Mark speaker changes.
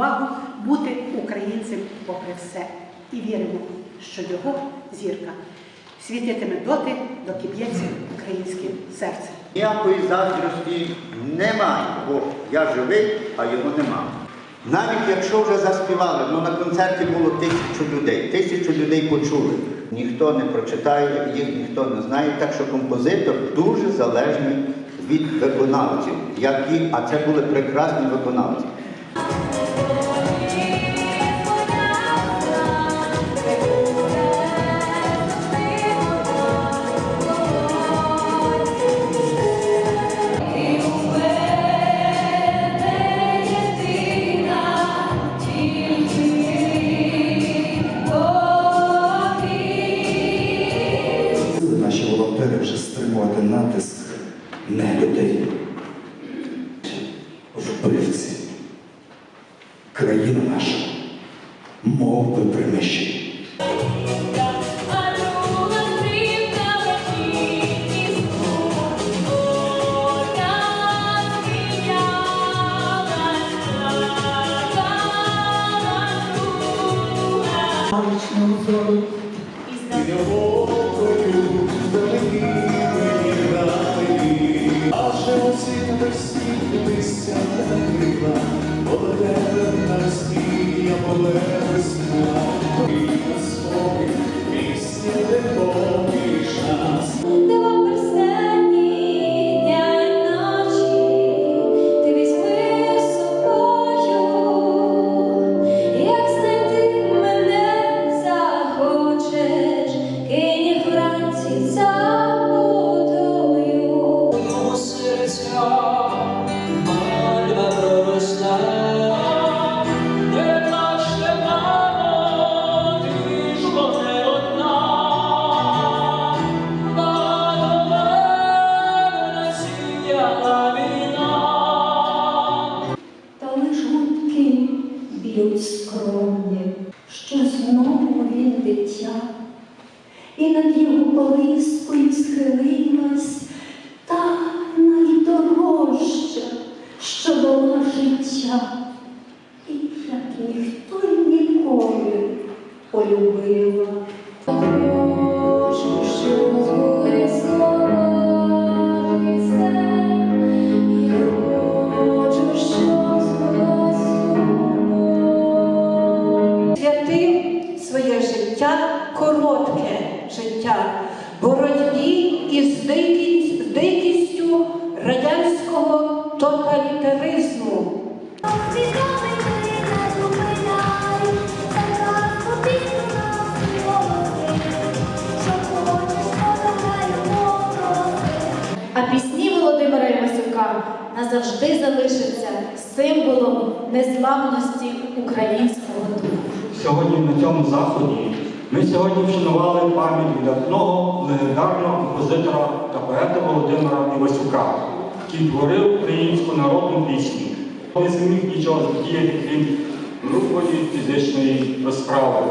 Speaker 1: відвагу бути українцем попри все. І віримо, що його зірка світитиме доти, доки б'ється українське серце.
Speaker 2: Ніякої заздрості немає, бо я живий, а його нема. Навіть якщо вже заспівали, ну на концерті було тисячу людей, тисячу людей почули. Ніхто не прочитає, їх ніхто не знає, так що композитор дуже залежний від виконавців, які, а це були прекрасні виконавці.
Speaker 3: Стримувати натиск не людей. Вбивці. Країна наша, мов би приміщення.
Speaker 4: Deus. Б'ють скромні, що знову він дитя, і над його колискою схилилась та найдорожча, що була життя, і як ніхто й ніколи полюбила. Збулася
Speaker 5: своє життя коротке життя, боротьбі із дикістю радянського тоталітаризму.
Speaker 6: А пісні Володимира Івасюка назавжди залишаться символом незламності українського духу.
Speaker 7: Сьогодні на цьому заході ми сьогодні вшанували пам'ять видатного легендарного композитора та поета Володимира Івасюка, який творив українську народну пісню. Не зміг нічого задіяти, крім грубої фізичної розправи.